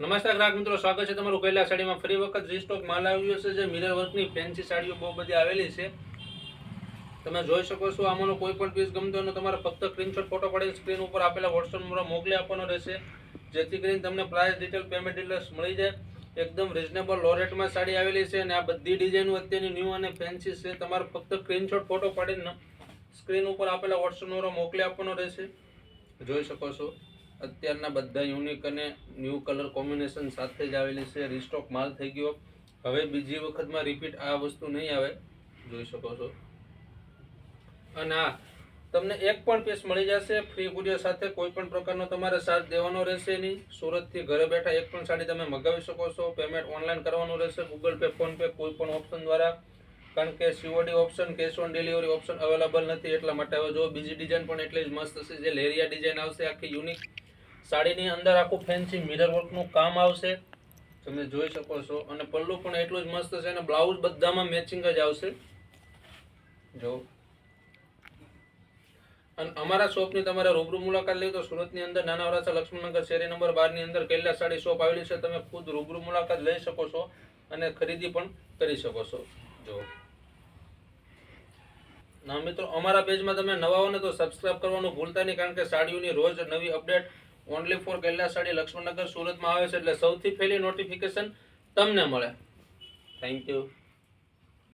નમસ્કાર ગ્રાહક મિત્રો, સ્વાગત છે તમારું કૈલા સાડીમાં ફરી વખત રીસ્ટોક માલ આવ્યો છે, જે મિરર વર્કની ફેન્સી સાડીઓ બહુ બધી આવેલી છે. તમે જોઈ શકો છો, આમાંનો કોઈ પણ પીસ ગમતો હોય તમારે ફક્ત સ્ક્રીનશોટ ફોટો પાડીને સ્ક્રીન ઉપર આપેલા વોટ્સઅપ નંબર મોકલી આપવાનો રહેશે. જેથી કરીને તમને પ્રાઇસ ડિટેલ પેમેન્ટ ડિટેલ્સ મળી જાય. એકદમ રિઝનેબલ લો રેટમાં સાડી આવેલી છે અને આ બધી ડિઝાઇનો અત્યારની ન્યૂ અને ફેન્સી છે. તમારે ફક્ત સ્ક્રીનશોટ ફોટો પાડીને સ્ક્રીન ઉપર આપેલા વોટ્સઅપ નંબર મોકલી આપવાનો રહેશે. જોઈ શકો છો. અત્યારના બધા યુનિક અને ન્યૂ કલર કોમ્બિનેશન સાથે જ આવેલી છે. રીસ્ટોક માલ થઈ ગયો. હવે બીજી વખતમાં રિપીટ આ વસ્તુ નહીં આવે. જોઈ શકો છો. અને હા તમને એક પણ પીસ મળી જશે. ફ્રી કુરિયર સાથે કોઈ પણ પ્રકારનો તમારે ચાર્જ દેવાનો રહેશે નહીં. સુરતથી ઘરે બેઠા એક પણ સાડી તમે મગાવી શકો છો. પેમેન્ટ ઓનલાઈન કરવાનું રહેશે. ગૂગલ પે ફોનપે કોઈ પણ ઓપ્શન દ્વારા. કારણ કે COD option cash on delivery option available નથી. એટલા માટે હવે જો બીજી ડિઝાઇન પણ એટલી જ મસ્ત હશે. જે લેરિયા ડિઝાઇન આવશે, આખી યુનિક સાડીની અંદર આખું ફેન્સી મિરર વર્કનું કામ આવશે. તમે જોઈ શકો છો. અને પલ્લુ પણ એટલું જ મસ્ત છે અને બ્લાઉઝ બધામાં મેચિંગ જ આવશે. જો. અને અમારા શોપની તમારે રૂબરૂ મુલાકાત લેવી તો સુરતની અંદર નાના વરાસા લક્ષ્મણનગર શેરી નંબર બારની અંદર કૈલા સાડી શોપ આવેલી છે. તમે ખુદ રૂબરૂ મુલાકાત લઈ શકો છો અને ખરીદી પણ કરી શકો છો. જો. ના મિત્રો, અમારા પેજમાં તમે નવા હો ને તો સબસ્ક્રાઇબ કરવાનું ભૂલતા નહીં, કારણ કે સાડીઓની રોજ નવી update only for Kailasadi Laxmannagar સુરતમાં આવે છે એટલે સૌથી પહેલી નોટિફિકેશન તમને મળે. Thank you